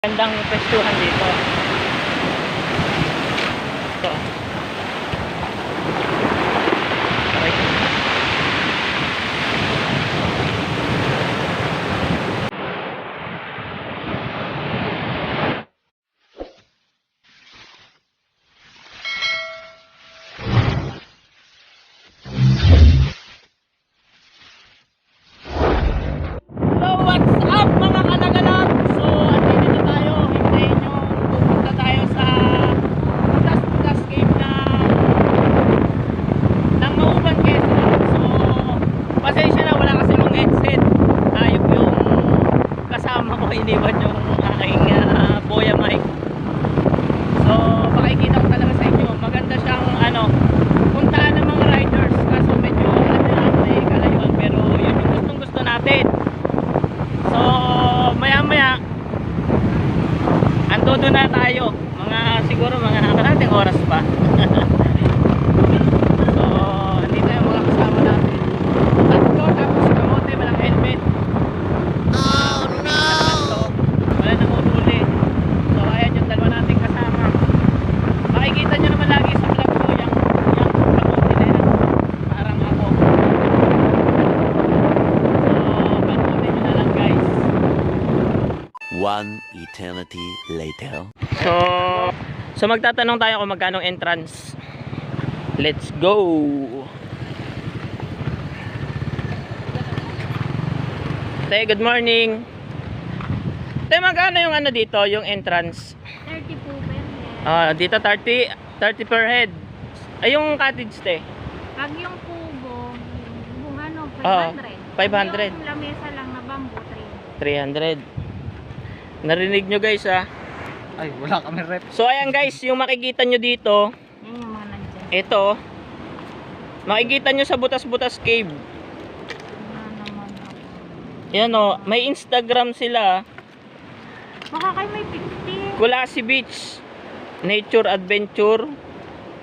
Gandang pwestuhan dito. Ito. Okay. So what's up mga kanagalan? So andito na tayo, hintayin nyo pupunta tayo sa Budas Budas Cave na ng Mauban Quezon. So pasensya na wala kasi yung headset. Ayop yung kasama ko iniwan yung aking uh, boya mic. So makikita ko talaga sa inyo. Maganda siyang ano, puntaan ng mga riders. Kaso medyo ano lang, may kalayuan. Pero yun yung gustong gusto natin. So, maya maya ando doon na tayo. Mga siguro mga nakakarating oras pa. so, andito yung mga kasama natin. Tatlo, tapos si Kamote, walang helmet. Oh no! Wala nang uhuli. So, ayan yung dalawa nating kasama. Makikita nyo naman lagi sa vlog ko yung, yung Kamote na yan. Parang ako. So, panoorin nyo na lang guys. One eternity later. So, so magtatanong tayo kung magkano entrance. Let's go. Te, good morning. Te, magkano yung ano dito, yung entrance? 30 po per head. Ah, dito 30, 30 per head. Ay, yung cottage, te. Pag yung kubo, yung ano, Oo, 500. 500. Pag yung lamesa lang na bamboo, 300. 300. Narinig nyo guys ah. Ay, wala kami rep. So ayan guys, yung makikita nyo dito, Yan yung mga nandyan. ito, makikita nyo sa butas-butas cave. Wala naman ako. Yan o, may Instagram sila. Baka kayo may 50. Kulasi Beach, Nature Adventure,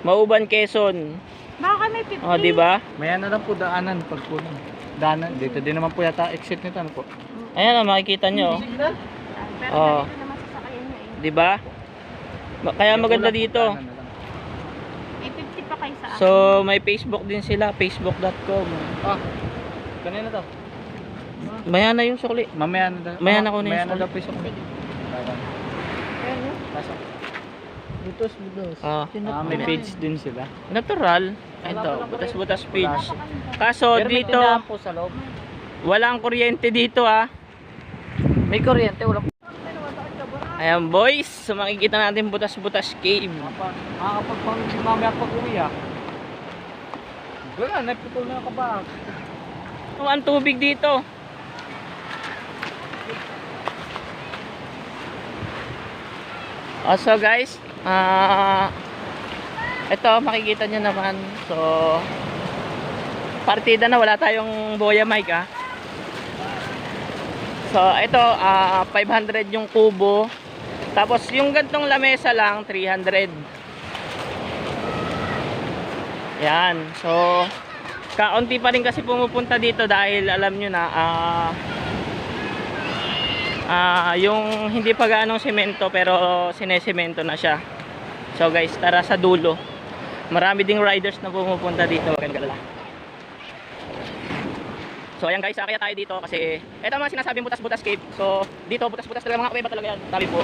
Mauban, Quezon. Baka kayo may 50. O, di ba? May ano lang po daanan pag po. Daanan, dito din naman po yata exit nito ano po. Ayan o, makikita nyo. Pero Oo. ganito naman sasakayan niya eh. Di ba? Ma- Kaya maganda dito. Na. May 50 pa kayo sa akin. So, may Facebook din sila, facebook.com. Ah, kanina to. Maya na yung sukli. Mamaya na daw. Mamaya na ko na yung Mamaya na sukli. daw po yung sukli. Pasok. Butos, butos. Ah, Ah, may page din sila. natural. Ito, butas-butas page. Kaso Pero may dito, tindahan po sa loob. walang kuryente dito ah. May kuryente, wala po. Ayan boys, so makikita natin butas-butas cave. Makakapag mamaya pag uwi ah. Wala, naputol na ka ba? Oh, ang tubig dito. Also guys, ah ito makikita nyo naman. So partida na wala tayong boya mic ah. So ito ah 500 yung kubo. Tapos yung gantong lamesa lang 300. Yan. So kaunti pa rin kasi pumupunta dito dahil alam nyo na ah ah, yung hindi pa gaanong semento pero sinesemento na siya so guys tara sa dulo marami ding riders na pumupunta dito galala so ayan guys kaya tayo dito kasi eto mga sinasabing butas-butas cave so dito butas-butas talaga mga kuweba talaga yan sabi po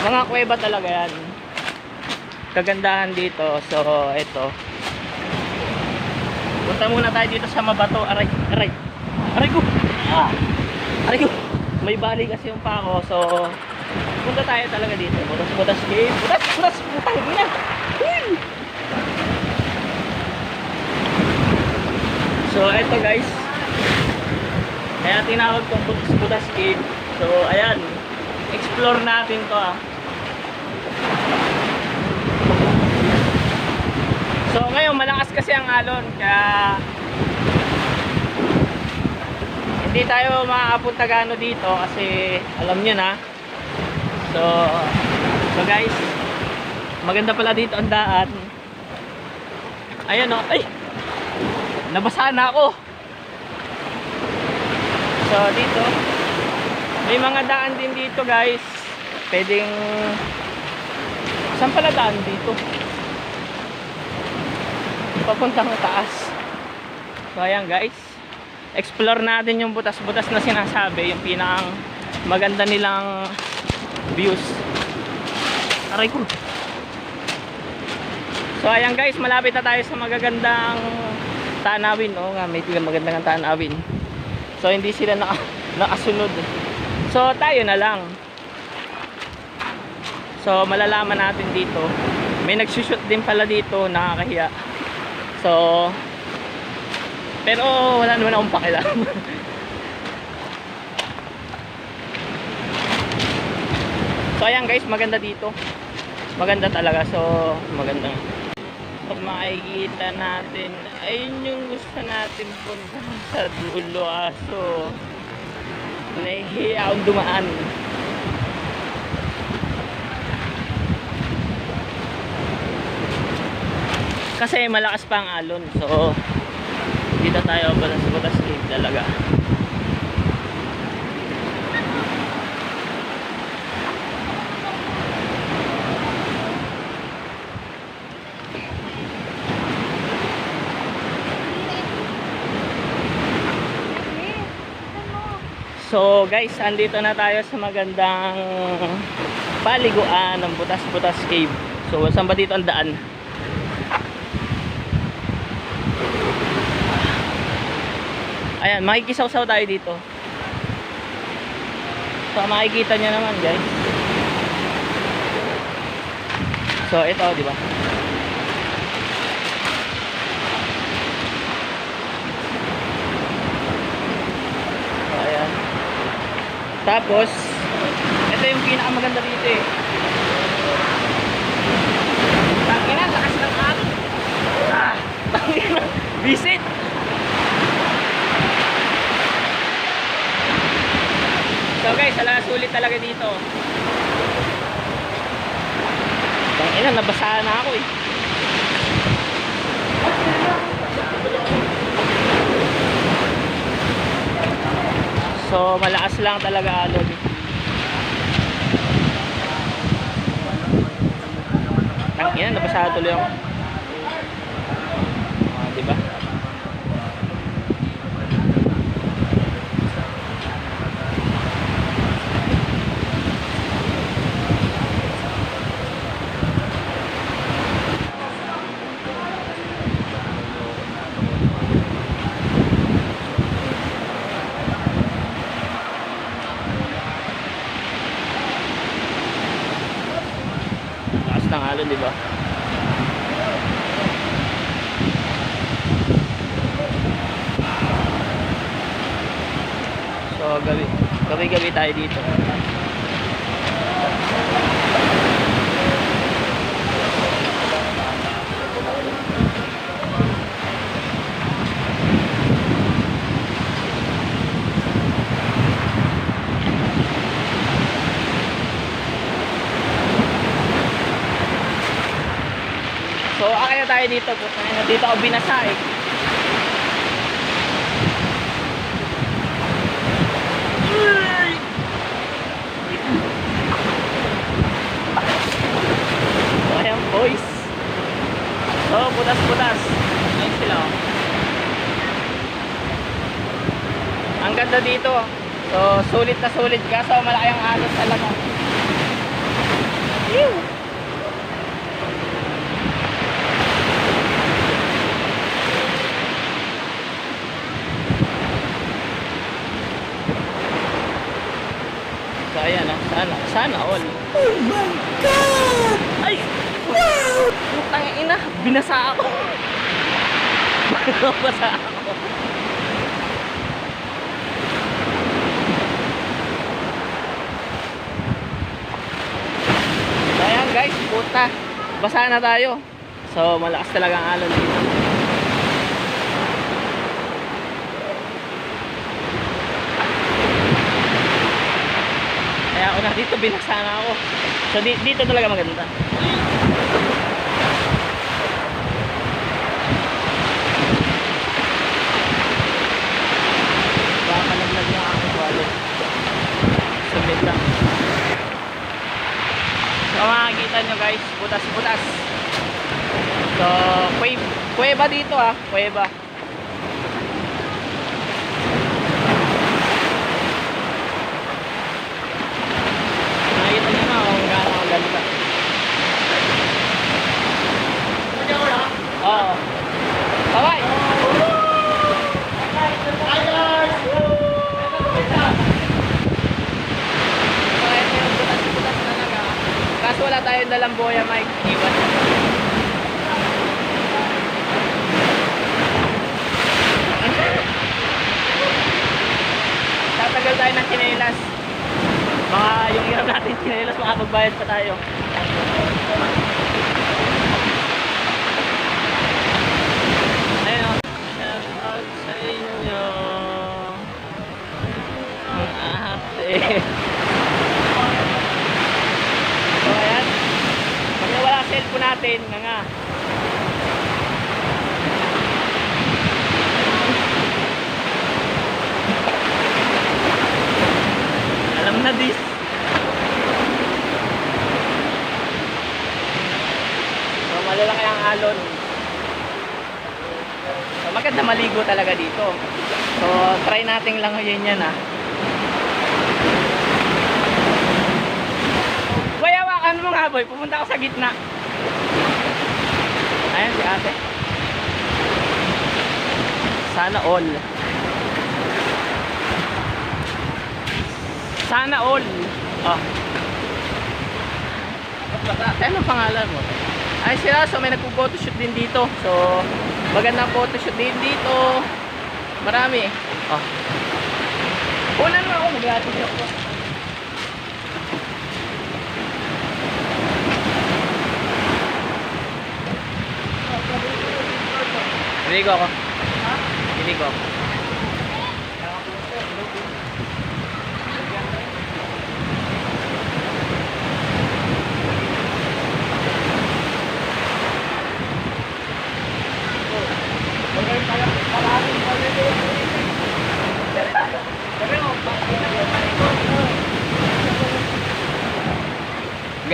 mga kuweba talaga yan kagandahan dito so eto Punta muna tayo dito sa Mabato. Aray, aray. Aray ko. Ah. Aray ko. May bali kasi yung pako. So, punta tayo talaga dito. Butas, butas cave. Butas, butas. Putang ina. So, eto guys. Kaya tinawag tong butas, butas cave. So, ayan. Explore natin to ah. So ngayon malakas kasi ang alon kaya hindi tayo makakapunta gano dito kasi alam nyo na. So so guys maganda pala dito ang daan. Ayan o. Ay! Nabasa na ako. So dito. May mga daan din dito guys. pwedeng saan pala daan dito? Papuntang taas. So ayan guys. Explore natin yung butas-butas na sinasabi yung pinakang maganda nilang views. Aray ko. So ayan guys. Malapit na tayo sa magagandang tanawin. Oo nga may magandang tanawin so hindi sila naka, nakasunod. So tayo na lang. So malalaman natin dito. May nagsushoot din pala dito nakakahiya. So pero wala naman akong pakialam. So ayan guys maganda dito. Maganda talaga. So maganda pag makikita natin ayun yung gusto natin puntahan sa dulo aso. Nahihiya akong dumaan. Kasi malakas pa ang alon so dito tayo pala sa Batas Cave talaga So guys, andito na tayo sa magandang paliguan ng Butas-Butas Cave. So saan ba dito ang daan? Ayan, makikisaw-saw tayo dito. So makikita nyo naman guys. So ito, di ba? So, ayan. Tapos, ito yung pinakamaganda dito eh. Tangina, lakas ng. Ah, tangina. Visit. So guys, ala sulit talaga dito. Tangina, nabasa na ako eh. So malakas lang talaga alon. Tangina, nabasa tuloy. Ah, di ba? Lakas ng alon, di ba? So, gabi, gabi-gabi tayo dito. So, akaya tayo dito. Na, dito ako binasa eh. So, ayan boys. So, putas-putas. Ayun sila oh. Ang ganda dito. So, sulit na sulit. Kaso malaki ang alon talaga. Ew! So ayan ah, sana, sana all. Oh my God! Putang ina, binasa ako. Binasa ako. Ayan guys, puta. Basa na tayo. So malakas talaga ang alon dito. Kaya ako na dito binasa na ako. So di- dito talaga maganda. Baka naglag ng aking wallet. Submit lang. So makikita nyo guys, butas-butas. So, kuweba, dito ah, kuweba. Nakikita nyo na kung gaano ang ganda. Oo. Bye-bye! So, ito yung butas-butas talaga. Kaso wala tayong dalang boya, Mike. Iwan. Tatagal tayo ng chinelas. Mga yung hiram natin chinelas, makapagbayad pa tayo. Ayun o. Shout out sa inyo. Ang ate. So ayan. Pag nawala ang cellphone natin, nga nga. Alam na this. So malalaki ang alon. So maganda maligo talaga dito. So try nating langoyin yan ah. Boy, hawakan mo nga boy. Pupunta ako sa gitna. Ayan si ate. Sana all. Sana all. Oh. Ano pangalan mo? Ay sila, so may nagpo-photoshoot din dito. So, magandang photoshoot din dito. Marami. Oh. Unan mo ako, mag-ati ako. Niligo ako. Ha? Niligo ako.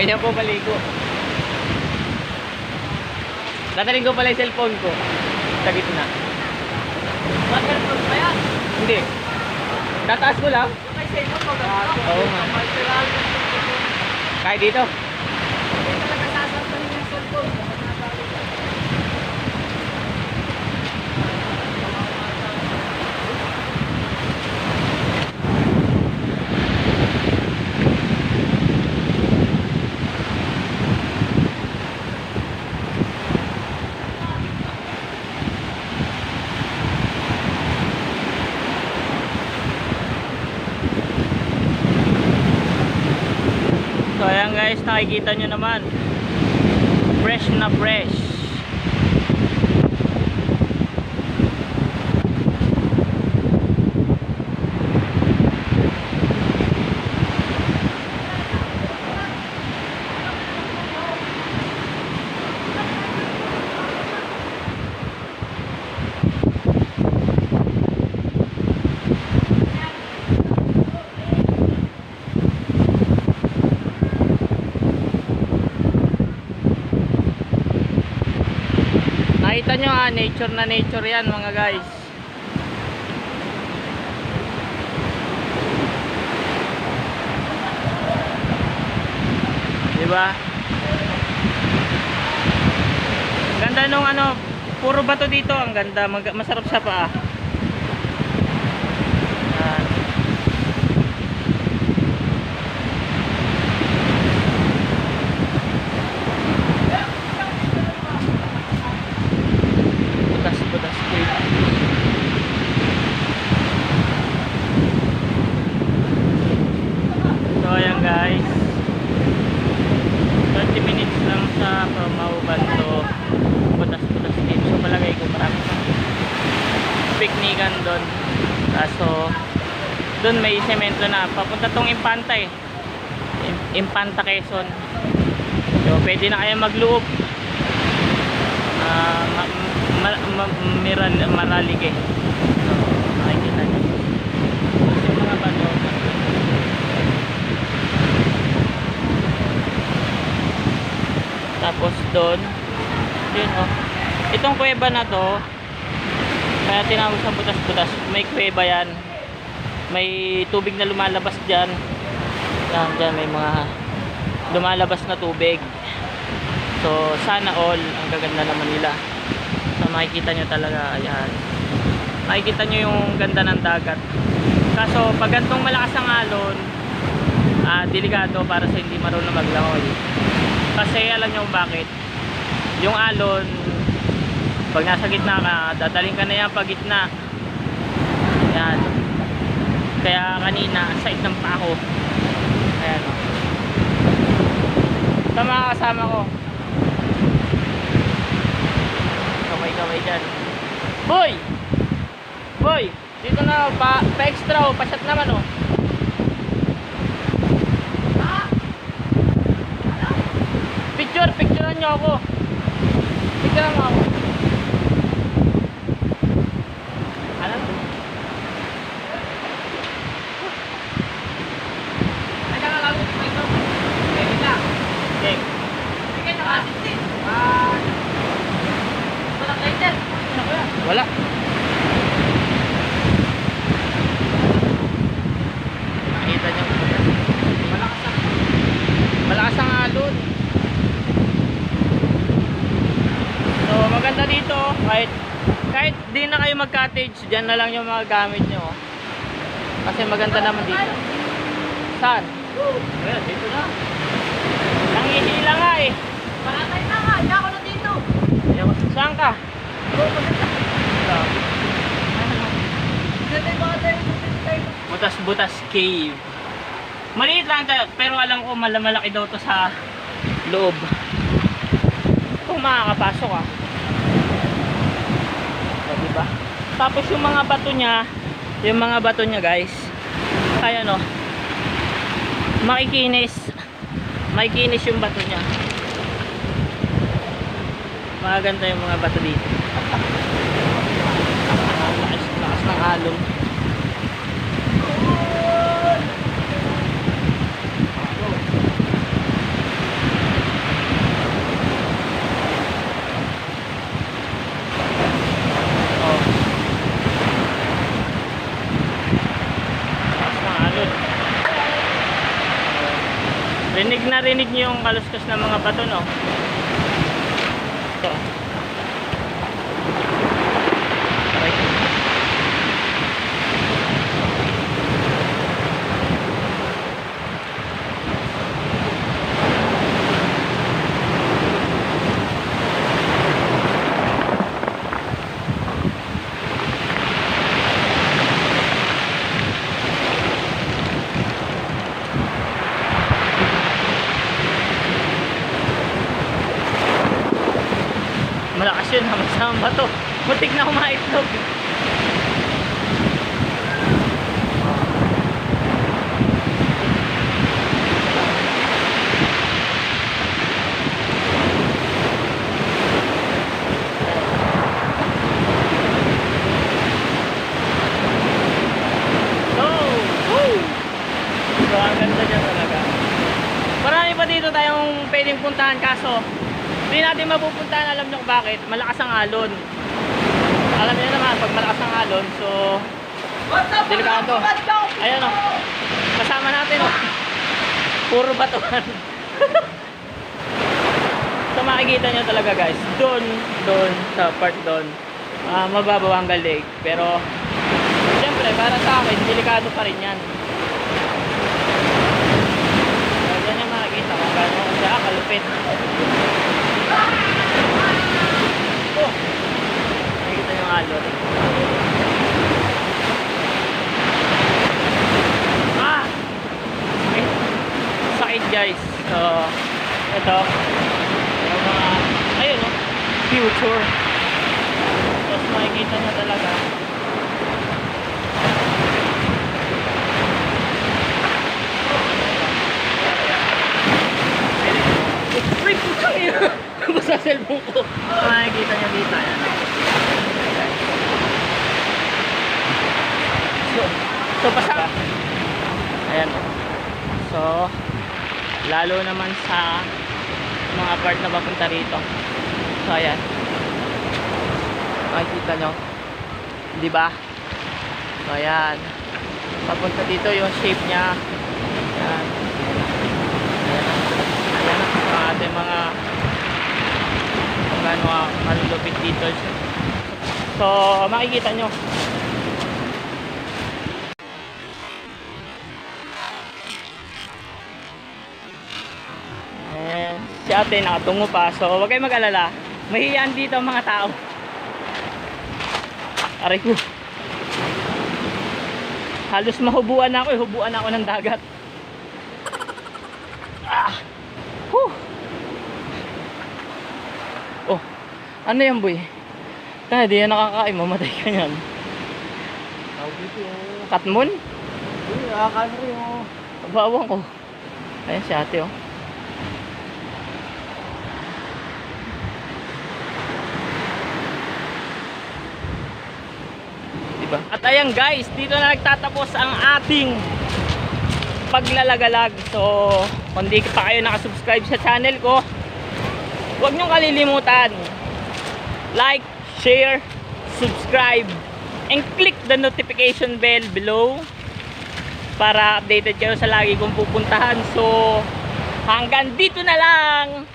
Ganyan po maligo. Dadaling ko pala yung cellphone ko sa gitna. Waterproof ba yan? Hindi. Tataas ko lang. May cellphone ba? Oo nga. Kaya dito. Nakikita nyo naman. Fresh na fresh. Nature na nature yan mga guys. Diba? Ganda nung ano, puro bato dito, ang ganda, masarap sa paa. Yan. Butas-butas cave. So ayan guys. 20 minutes lang sa from Mauban to Butas-Butas Cave. So palagay ko marami pang piknikan doon. Kaso doon may semento na papunta tong Impanta eh. Im- Impanta Quezon. So pwede na kayo magloob. Ah, ma, ma, ma, miral, maralig eh. So, makikita nyo. Tapos doon, yun oh. Itong kuweba na to, kaya tinawag sa butas-butas, may kuweba yan. May tubig na lumalabas dyan. Yan, dyan may mga lumalabas na tubig. So, sana all, ang gaganda naman nila. So, makikita nyo talaga, ayan. Makikita nyo yung ganda ng dagat. Kaso, pag gantong malakas ang alon, ah, delikado para sa hindi marunong maglangoy. Kasi alam nyo bakit. Yung alon, pag nasa gitna ka, dadaling ka na yan pag gitna. Yan. Kaya kanina, ang side ng pako. Ayan o. Sa mga kasama ko. Kamay-kamay dyan. Boy! Boy! Dito na, pa, pa-extra o, pa-shot naman o. Picture, picturean nyo ako. Picturean mo ako. Ano? Teka nga lang, ito. Pwede na. Okay. Sige, nakasit Ah. Walang lighter. Ano ko yan? Wala. Nakita nyo. Malakas ang Malakas ang alon. So maganda dito kahit kahit di na kayo mag-cottage, diyan na lang yung mga gamit nyo. Kasi maganda naman dito. Saan? Ayan, dito na. Nangihila nga eh. Paratay na nga, hindi ako na dito. Saan ka? Butas-butas cave. Maliit lang tayo, pero alam ko malamalaki daw to sa loob. Kung makakapasok ah. O, diba? Tapos yung mga bato niya, yung mga bato niya guys, kaya no, makikinis. Makikinis yung bato niya. Maganda yung mga bato dito. Lakas, ng alon. Oh. Taas ng alon. Rinig na rinig niyo yung kaluskas ng mga bato, no? Ito. Right. Malakas yun, hamasama ba to? Mutik na kumaitlog. So, woo! So, ang ganda dyan talaga. Marami pa dito tayong pwedeng puntahan kaso hindi natin kung bakit? Malakas ang alon. Alam niyo naman pag malakas ang alon so? Delikado. Ayan o kasama natin o puro batuhan so makikita nyo talaga guys. Doon doon sa part doon ah, mababaw ang galig pero syempre para sa akin delikado pa rin yan. So dyan yung makikita kung gano'n siya kalupit Oh. Alon. Ah! Sakit. Sakit guys. So, ito. Yung mga, ayun no. Future. Tapos makikita nyo talaga. Uy, putang ina! Basta cellphone ko. Makikita nyo dito. Ayan. So, so basta. Ayan. So, lalo naman sa mga part na papunta rito. So ayan. Makikita nyo. Di ba? So ayan. Papunta dito yung shape niya. Ayan. Ayan. Ayan ating mga kung gaano ka malulupit dito. So makikita nyo. Si ate nakatungo pa. So, huwag kayong mag-alala. Mahiyaan dito ang mga tao. Aray ko. Halos mahubuan ako. eh. Hubuan ako ng dagat. Ah. Whew. Oh. Ano yan, boy? Tanga, di yan nakakain. Mamatay ka yan. Yung... Katmon? Uy, nakakaano rin yung... Bawang ko. Ayan si ate, oh. Diba? At ayan guys, dito na nagtatapos ang ating paglalagalag. So, kung di pa kayo nakasubscribe sa channel ko, huwag niyong kalilimutan. Like, share, subscribe, and click the notification bell below para updated kayo sa lagi kong pupuntahan. So, hanggang dito na lang.